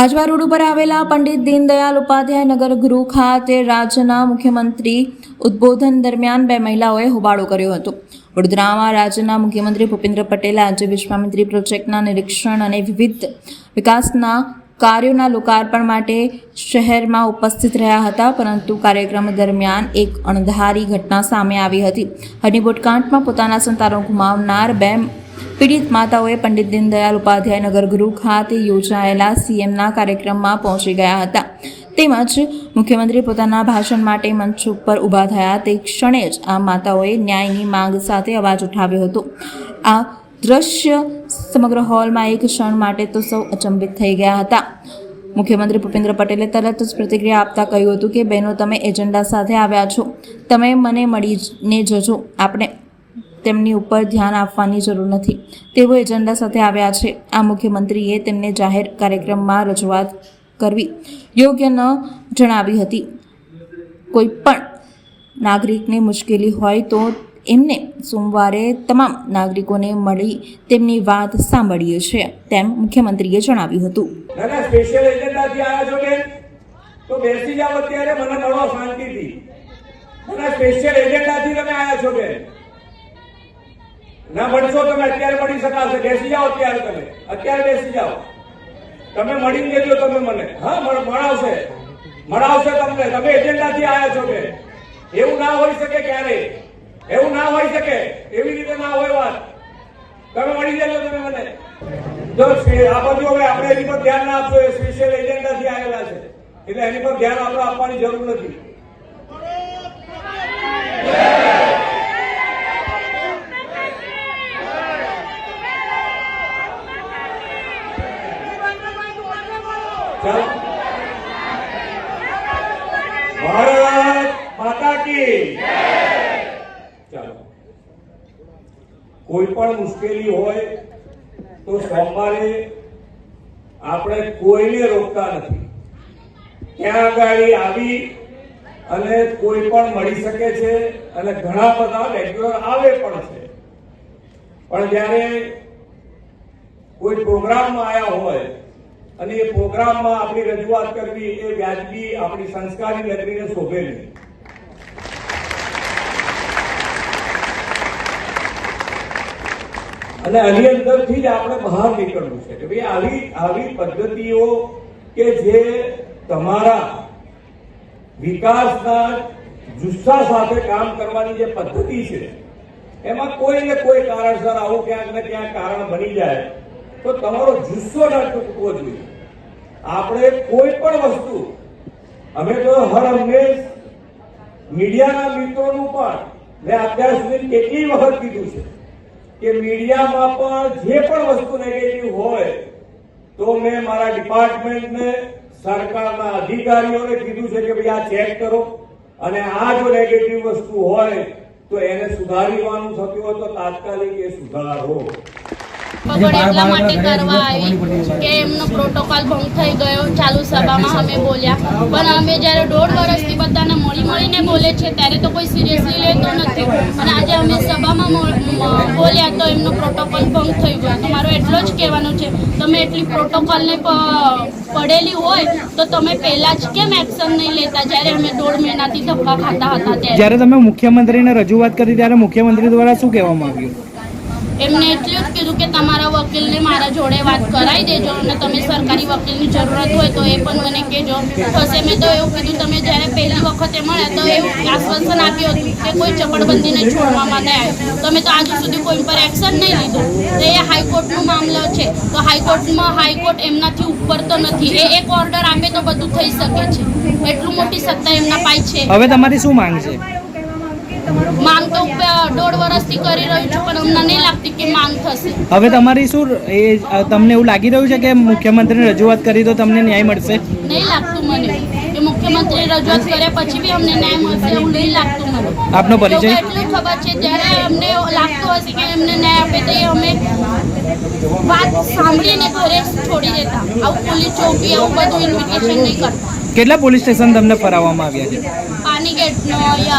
Ajwa road ઉપર આવેલા પંડિત દીનદયાલ ઉપાધ્યાય નગર ગૃહ ખાતે રાજ્યના મુખ્યમંત્રી ઉદ્બોધન દરમિયાન બે મહિલાઓએ હોબાળો કર્યો હતો. વડોદરામાં રાજ્યના મુખ્યમંત્રી ભૂપેન્દ્ર પટેલે આજે વિશ્વામિત્રી પ્રોજેક્ટના નિરીક્ષણ અને વિવિધ વિકાસના કાર્યોના લોકાર્પણ માટે શહેરમાં ઉપસ્થિત રહ્યા હતા, પરંતુ કાર્યક્રમ દરમિયાન એક અણધારી ઘટના સામે આવી હતી. હની કાંડમાં પોતાના સંતાનો ગુમાવનાર બે પીડિત માતાઓએ પંડિત દીનદયાલ ઉપાધ્યાય નગર ગૃહ ખાતે યોજાયેલા સીએમના કાર્યક્રમમાં પહોંચી ગયા હતા. તેમજ મુખ્યમંત્રી પોતાના ભાષણ માટે મંચ ઉપર ઊભા થયા તે ક્ષણે જ આ માતાઓએ ન્યાયની માંગ સાથે અવાજ ઉઠાવ્યો હતો. આ દ્રશ્ય સમગ્ર હોલમાં એક ક્ષણ માટે તો સૌ અચંબિત થઈ ગયા હતા. મુખ્યમંત્રી ભૂપેન્દ્ર પટેલે તરત જ પ્રતિક્રિયા આપતા કહ્યું હતું કે, બહેનો, તમે એજન્ડા સાથે આવ્યા છો. તમે મને મળીને જજો. આપણે તેમની ઉપર ધ્યાન આપવાની જરૂર નથી. તેઓ એજન્ડા સાથે આવ્યા છે. આ મુખ્યમંત્રીએ તેમને જાહેર કાર્યક્રમમાં રજૂઆત કરવી યોગ્ય ન જણાવી હતી. કોઈ પણ નાગરિકને મુશ્કેલી હોય તો એમને સોમવારે તમામ નાગરિકોને મળી તેમની વાત સાંભળીએ છે તેમ મુખ્યમંત્રીએ જણાવ્યું હતું. ના સ્પેશિયલ એજન્ડાથી આવ્યા છો બેન? તો બેસી જાઓ અત્યારે, મને મળો શાંતિથી. ના સ્પેશિયલ એજન્ડાથી તમે આવ્યા છો બેન? ના મળશો તમે, અત્યારે મળી શકાશે. બેસી જાઓ અત્યારે તમે. અત્યારે બેસી જાઓ. તમે મળીને દેજો તમે મને. હા મળાવશે. મળાવશે તમને. તમે એજન્ડાથી આવ્યા છો કે? એવું ના હોઈ શકે ક્યારે? એવું ના હોઈ શકે. એવી રીતે ના હોય વાત. તમે મળી જજો તમે મને. જો આ બધું હવે આપણે એની પર ધ્યાન ના આપશો. એ સ્પેશિયલ એજન્ડાથી આવેલા છે. એટલે એની પર ધ્યાન આપણે આપવાની જરૂર નથી. ભારત માતા કી ચાલો. કોઈ પણ મુશ્કેલી હોય તો સોમવારે આપણે કોઈને રોકતા નથી. ત્યાં આગળ આવી અને કોઈ પણ મળી શકે છે અને ઘણા બધા રેગ્યુલર આવે પણ છે. પણ જ્યારે કોઈ પ્રોગ્રામમાં આવ્યા હોય અને એ પ્રોગ્રામમાં આપણી રજૂઆત કરવી એ વ્યાજબી આપણી સંસ્કારી નગરીને શોભે નહીં. અને આની અંદરથી જ આપણે બહાર નીકળવું છે કે ભાઈ આવી આવી પદ્ધતિઓ કે જે તમારા વિકાસના જુસ્સા સાથે કામ કરવાની જે પદ્ધતિ છે, એમાં કોઈ ને કોઈ કારણસર આવું ક્યાંક ને ક્યાંક કારણ બની જાય, તો તમારો જુસ્સો ના ચૂકવો જોઈએ. આપણે કોઈ પણ વસ્તુ, અમે તો હર હંમેશ મીડિયાના મિત્રોનું પણ મેં અત્યાર સુધી કેટલી વખત કીધું છે કે મીડિયામાં પણ જે પણ વસ્તુ નેગેટિવ હોય, તો મેં મારા ડિપાર્ટમેન્ટને સરકારના અધિકારીઓને કીધું છે કે ભાઈ આ ચેક કરો. અને આ જો નેગેટિવ વસ્તુ હોય, તો એને સુધારવાનું થતું હોય તો તાત્કાલિક એ સુધારો. પગડ એટલા માટે કરવા આવી કે એમનો પ્રોટોકોલ ભંગ થઈ ગયો ચાલુ સભામાં અમે બોલ્યા. પણ અમે જ્યારે દોઢ વર્ષથી બધાને મળી મળીને બોલે છે ત્યારે તો કોઈ સિરિયસલી લેતો નથી. અને આજે અમે સભામાં બોલ્યા તો એમનો પ્રોટોકોલ ભંગ થઈ ગયો. તો મારો એટલો જ કહેવાનું છે તમે એટલી પ્રોટોકોલને પડેલી હોય તો તમે પહેલા જ કેમ એક્શન નહીં લેતા? જ્યારે અમે દોઢ મહિનાથી ધક્કા ખાતા હતા ત્યારે. જ્યારે તમે મુખ્યમંત્રીને રજૂઆત કરી ત્યારે મુખ્યમંત્રી દ્વારા શું કહેવામાં આવ્યું? એમને એટલું જ કીધું કે મારા જોડે વાત કરાવી દેજો અને તમે સરકારી વકીલની જરૂરત હોય તો એ પણ મને કહેજો. થશે મેં તો એવું કીધું, તમે જ્યારે પહેલી વખતે મળ્યા તો એવું આશ્વાસન આપ્યું હતું કે કોઈ ચપડબંધીને છોડવામાં નહીં આવ્યો. તમે તો આજ સુધી કોઈ પર એક્શન નહીં લીધું. તો એ હાઈકોર્ટનો મામલો છે. તો હાઈકોર્ટમાં હાઈકોર્ટ એમનાથી ઉપર તો નથી. એ એક ઓર્ડર આપે તો બધું થઈ શકે છે. એટલું મોટી સત્તા એમના પાસે છે. હવે તમારી શું માંગ છે? માંગ તો દોઢ વર્ષથી કરી રહ્યું છું પણ અમને નહીં લાગતી કે માંગ થશે. હવે તમારી શું એ તમને એવું લાગી રહ્યું છે કે મુખ્યમંત્રીને રજૂઆત કરી તો તમને ન્યાય મળશે? નહીં લાગતું મને. કે મુખ્યમંત્રી રજૂઆત કર્યા પછી બી અમને ન્યાય મળશે એવું નહીં લાગતું મને. આપનો પરિચય? એટલું ખબર છે જ્યારે અમને લાગતું હશે કે એમને ન્યાય આપે તો અમે વાત સાંભળીને ઘરે છોડી દેતા. આવું પોલીસ ચોકી આવું બધું ઇન્વિટેશન નહીં કરતા. કેટલા પોલીસ સ્ટેશન તમને ફરાવવામાં આવ્યા છે? પાણી કચેરી